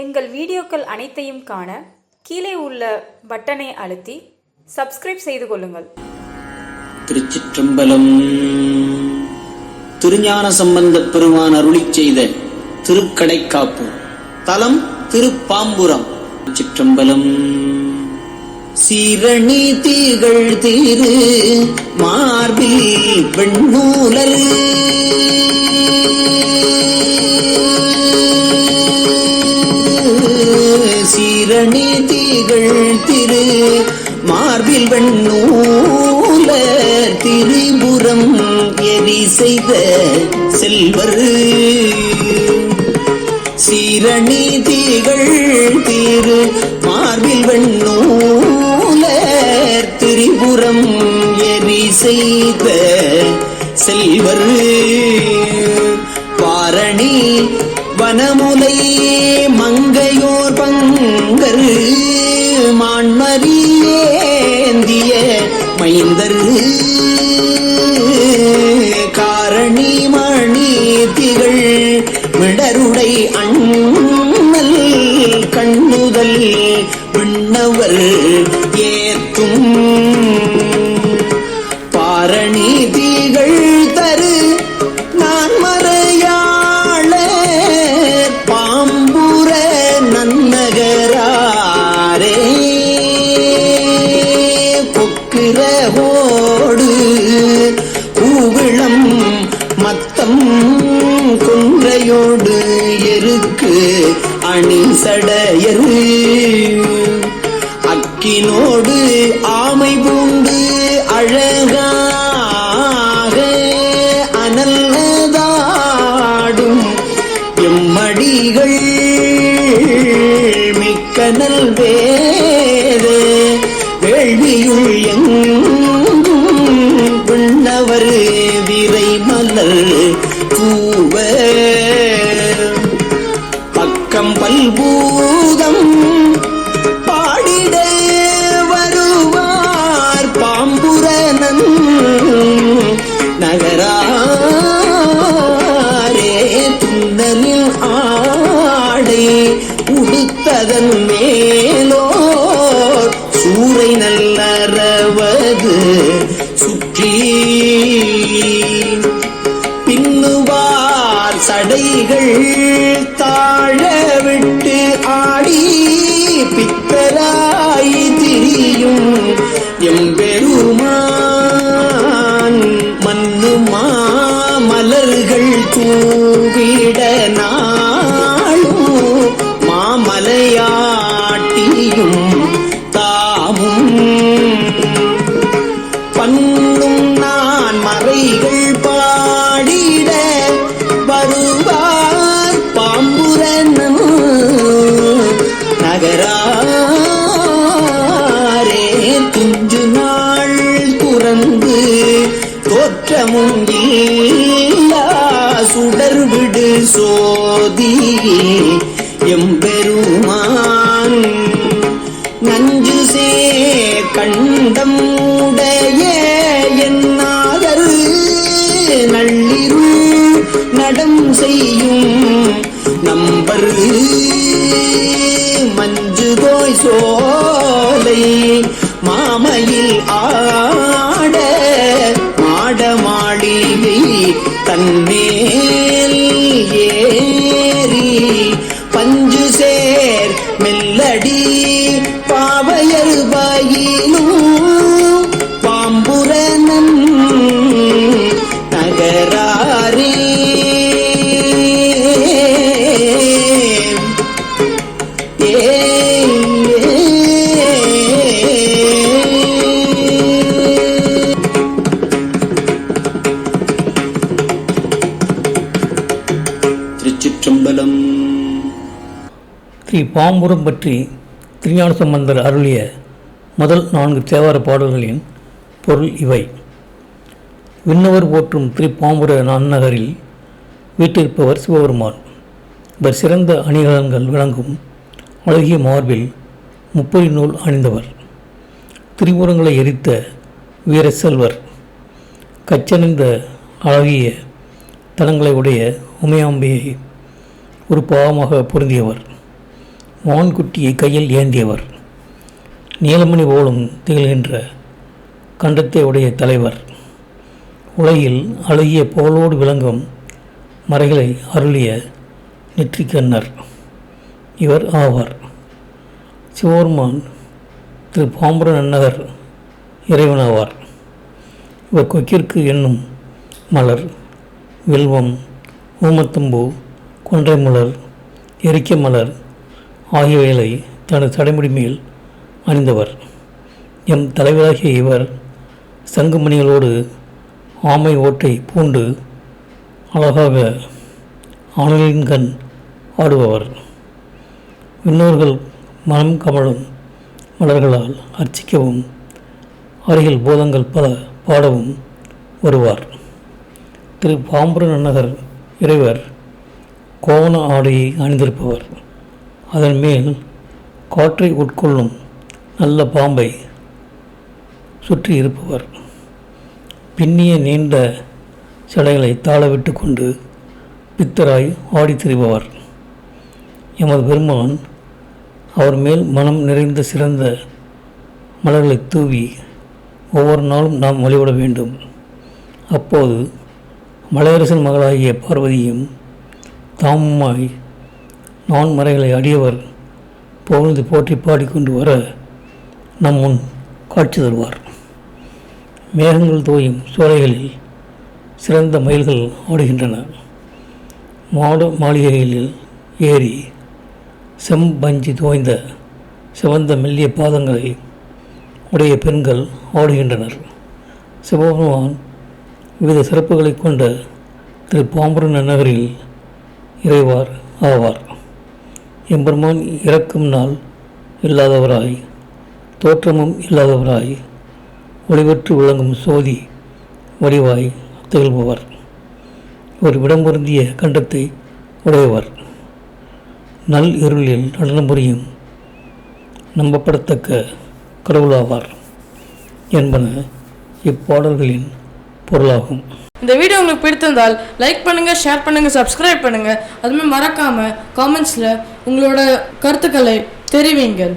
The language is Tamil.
எங்கள் வீடியோக்கள் அனைத்தையும் காண கீழே உள்ள பட்டனை அழுத்தி சப்ஸ்கிரைப் செய்து கொள்ளுங்கள். திருச்சிற்றம்பலம். திருஞான சம்பந்த பெருமான் அருளி செய்த திருக்கடைக்காப்பு. தலம் திருப்பாம்புரம். சிற்றம்பலம் சீரணி தீகள் தீரு மார்பில் வெண்ணூலல் திரு மார்பில் வெண்ணூல திரிபுரம் எரி செய்த செல்வர். சீரணி தீகள் திரு மார்பில் வெண்ணூல திரிபுரம் எரி செய்த செல்வர். பாரணி வனமுலையே மங்கையோர் மான்மரியேந்திய மைந்தர் காரணி மணி திகழ் விடருடை அண்ணல் கண்ணுதல் விண்ணவர் கூவிளம் மத்தம் குன்றையோடு எருக்கு அணி சடையரு அக்கினோடு ஆமை பூண்டு அழகா அதன் மேலோர் சூறை நல்லறவது சுற்றி. பின்னுவார் சடைகள் தாழ விட்டு ஆடி பித்தராய் திரியும் எம்பெருமான் விடு சோதி எம்பெருமான் நஞ்சு சே கண்டம் உடைய என்னாதர் நள்ளிரு நடம் செய்யும் நம்பர். மஞ்சு தோய் சோ மெல்லடி பாவையர் பாயிலும் பாம்புரனம் நகராரே. ஏ ஸ்ரீ பாம்புரம் பற்றி திருஞான சம்பந்தர் அருளிய முதல் நான்கு தேவார பாடல்களின் பொருள் இவை. விண்ணவர் போற்றும் திருப்பாம்புர நன்னகரில் வீட்டிருப்பவர் சிவபெருமான். இவர் சிறந்த அணிகலன்கள் விளங்கும் அழகிய மார்பில் முப்பொறி நூல் அணிந்தவர். திரிபுரங்களை எரித்த வீரசெல்வர் கச்சணிந்த அழகிய தலங்களை உடைய உமையாம்பியை ஒரு பாவமாக பொருந்தியவர். வான்குட்டியை கையில் ஏந்தியவர். நீலமணி போலும் திகழ்கின்ற கண்டத்தை உடைய தலைவர். உலகில் அழகிய புகழோடு விளங்கும் மறைகளை அருளிய நெற்றிக்கண்ணர். இவர் ஆவார். சிவோர்மான் திரு பாம்புரன் நன்னகர் இறைவனாவார். இவர் கொக்கிற்கு என்னும் மலர் வில்வம் ஊமத்தம்பூ கொன்றை மலர் எரிக்க மலர் ஆகியவைகளை தனது சடைமுடிமையில் மேல் அணிந்தவர். எம் தலைவராகிய இவர் சங்குமணிகளோடு ஆமை ஓட்டை பூண்டு அழகாக ஆணலின் கண் ஆடுபவர். விண்ணோர்கள் மனம் கமழும் மலர்களால் அர்ச்சிக்கவும் அருகில் போதங்கள் பல பாடவும் வருவார். திரு பாம்புரன் நகர் இறைவர் கோவண ஆடையை அணிந்திருப்பவர். அதன் மேல் காற்றை உட்கொள்ளும் நல்ல பாம்பை சுற்றி இருப்பவர். பின்னிய நீண்ட சடைகளை தாளவிட்டு கொண்டு பித்தராய் ஆடித் திரிபவர். எமது பெருமான் அவர் மேல் மனம் நிறைந்த சிறந்த மலர்களை தூவி ஒவ்வொரு நாளும் நாம் வழிபட வேண்டும். அப்போது மலையரசன் மகளாகிய பார்வதியும் தாமுமாய் நான் மறைகளை அடியவர் புகழ்ந்து போற்றி பாடிக்கொண்டு வர நம் முன் காட்சி தருவார். மேகங்கள் தோயும் சோலைகளில் சிறந்த மயில்கள் ஆடுகின்றன. மாட மாளிகைகளில் ஏறி செம்பஞ்சி தோய்ந்த சிவந்த மெல்லிய பாதங்களை உடைய பெண்கள் ஆடுகின்றனர். சிவபெருமான் விவித சிறப்புகளை கொண்ட திரு பாம்புரன் நகரில் இறைவார் ஆவார். எம்பெருமான் இறக்கும் நாள் இல்லாதவராய் தோற்றமும் இல்லாதவராய் ஒளிவற்று விளங்கும் சோதி வடிவாய் திகழ்பவர். ஒரு விடம் பொருந்திய கண்டத்தை உடையவர். நல் இருளில் நடனம் புரியும் நம்பப்படத்தக்க கடவுளாவார் என்பன இப்பாடல்களின் பொருளாகும். இந்த வீடியோ உங்களுக்கு பிடித்திருந்தால் லைக் பண்ணுங்கள் ஷேர் பண்ணுங்கள் சப்ஸ்கிரைப் பண்ணுங்கள் அதுமாதிரி மறக்காமல் காமெண்ட்ஸில் உங்களோட கருத்துக்களை தெரிவிங்கள்.